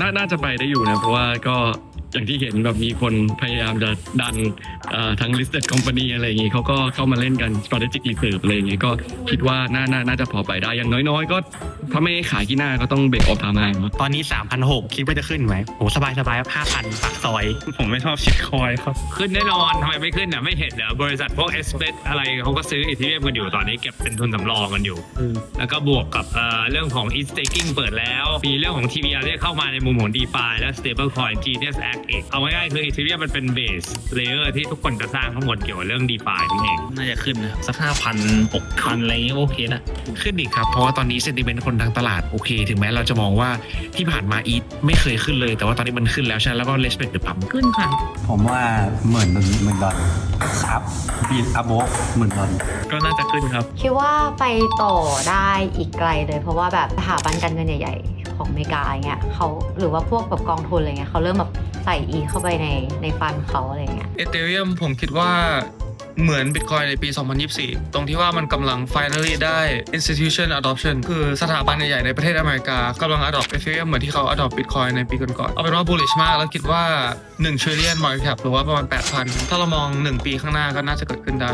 นาน่าจะไปได้อยู่นะเพราะว่าก็ อย่างที่เห็นแบบมีคนพยายามจะดันเอ่อทั้ง listed company อะไรอย่างงี้เขาก็เข้ามาเล่นกัน strategic research อะไรอย่างงี้ก็คิดว่าน่าน่าน่าจะพอไปได้ อย่างน้อยๆ ก็ถ้าไม่ขายที่หน้าก็ต้องเบรกออฟทามไฮตอนนี้ 3,600 คิดว่าจะขึ้นไหมโหสบายสบายๆ5,000ปากซอย ผมไม่ชอบชิดคอยครับ ขึ้นแน่นอนทำไมไม่ขึ้นอะไม่เห็นเหรอบริษัทพวกเอสเปอะไรเขาก็ซื้ออีทีเรียมกันอยู่ตอนนี้เก็บเป็นทุนสำรองกันอยู่ แล้วก็บวกกับเอ่อเรื่องของ e staking เปิดแล้ว มีเรื่องของ TVR ที่เข้ามาในมุมของ DeFi และ Stablecoin Genius Act อีก เอาง่ายๆคือ Ethereum มันเป็น base layer ที่ทุกคนจะสร้างทั้งหมดเกี่ยวกับเรื่อง DeFi นั่นเอง น่าจะขึ้นนะครับสักห้าพันหกพันอะไรอย่างเงี้ยโอเคนะ ขึ้นอีกครับ เพราะว่าตอนนี้เซนติเมนต์คนทางตลาดโอเค ถึงแม้เราจะมองว่าที่ผ่านมาอีทไม่เคยขึ้นเลย แต่ว่าตอนนี้มันขึ้นแล้วฉะนั้นแล้วก็เลสเปกเดอะปั๊มขึ้นค่ะ ผมว่าหมื่นหนึ่งหมื่นดอลอัพบีอัพโบหมื่นดอลก็น่าจะขึ้นครับ คิดว่าไปต่อได้อีกไกลเลย เพราะว่าแบบสถาบันการเงินใหญ่ ๆ ของอเมริกาอย่างเงี้ยเขาหรือว่าพวกแบบกองทุนอะไรเงี้ยเขาเริ่มแบบ ใส่อีเข้าไปในในฟันเขาอะไรเงี้ยเอเธเรียมผมคิดว่าเหมือน Bitcoin ในปี 2024 ตรงที่ว่ามันกำลัง finally ได้ institution adoption คือสถาบันใหญ่ๆในประเทศอเมริกากำลัง adopt Ethereum เหมือนที่เขา adopt Bitcoin ในปีก่อนๆ เอาเป็นว่า bullish มาก แล้วคิดว่า 1 trillion market cap หรือว่าประมาณ 8,000 ถ้าเรามอง 1 ปีข้างหน้าก็น่าจะเกิดขึ้นได้